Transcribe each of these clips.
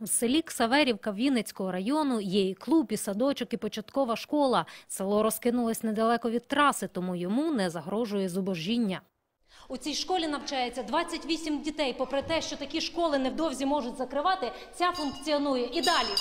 В селі Ксаверівка Вінницького району є і клуб, і садочок, і початкова школа. Село розкинулось недалеко від траси, тому йому не загрожує зубожіння. У цій школі навчається 28 дітей. Попри те, що такі школи невдовзі можуть закривати, ця функціонує і далі.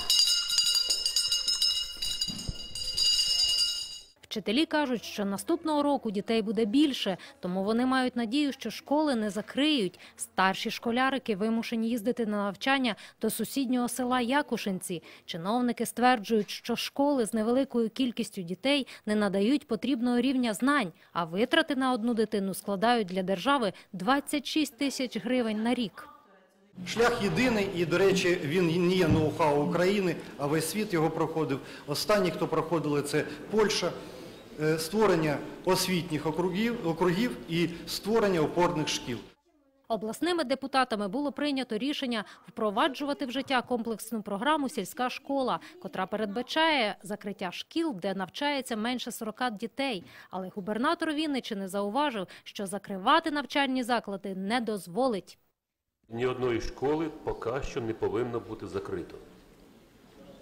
Вчителі кажуть, що наступного року дітей буде більше, тому вони мають надію, що школи не закриють. Старші школярики вимушені їздити на навчання до сусіднього села Якушинці. Чиновники стверджують, що школи з невеликою кількістю дітей не надають потрібного рівня знань, а витрати на одну дитину складають для держави 26 тисяч гривень на рік. Шлях єдиний, і, до речі, він не є ноу-хау України, а весь світ його проходив. Останні, хто проходили, це Польща, створення освітніх округів, округів і створення опорних шкіл. Обласними депутатами було прийнято рішення впроваджувати в життя комплексну програму «Сільська школа», котра передбачає закриття шкіл, де навчається менше 40 дітей. Але губернатор Вінниччини зауважив, що закривати навчальні заклади не дозволить. Ні одної школи поки що не повинно бути закрито.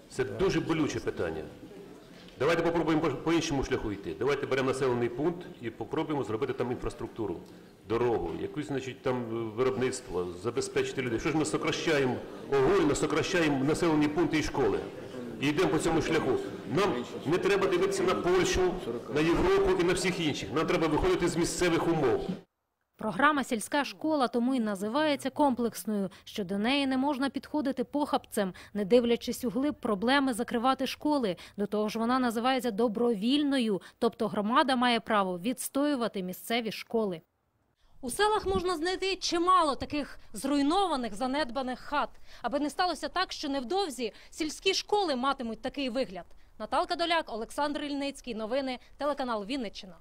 Це дуже болюче питання. Давайте попробуємо по- іншому шляху йти. Давайте беремо населений пункт і попробуємо зробити там інфраструктуру, дорогу, якусь, значить, там е, виробництво, забезпечити людей. Що ж ми сокращаємо огульно, сокращаємо населені пункти і школи. І йдемо по цьому шляху. Нам не треба дивитися на Польщу, на Європу і на всіх інших. Нам треба виходити з місцевих умов. Програма «Сільська школа» тому і називається комплексною, що до неї не можна підходити похабцем, не дивлячись у глиб проблеми закривати школи. До того ж вона називається добровільною, тобто громада має право відстоювати місцеві школи. У селах можна знайти чимало таких зруйнованих, занедбаних хат, аби не сталося так, що невдовзі сільські школи матимуть такий вигляд. Наталка Доляк, Олександр Ільницький. Новини телеканал Вінниччина.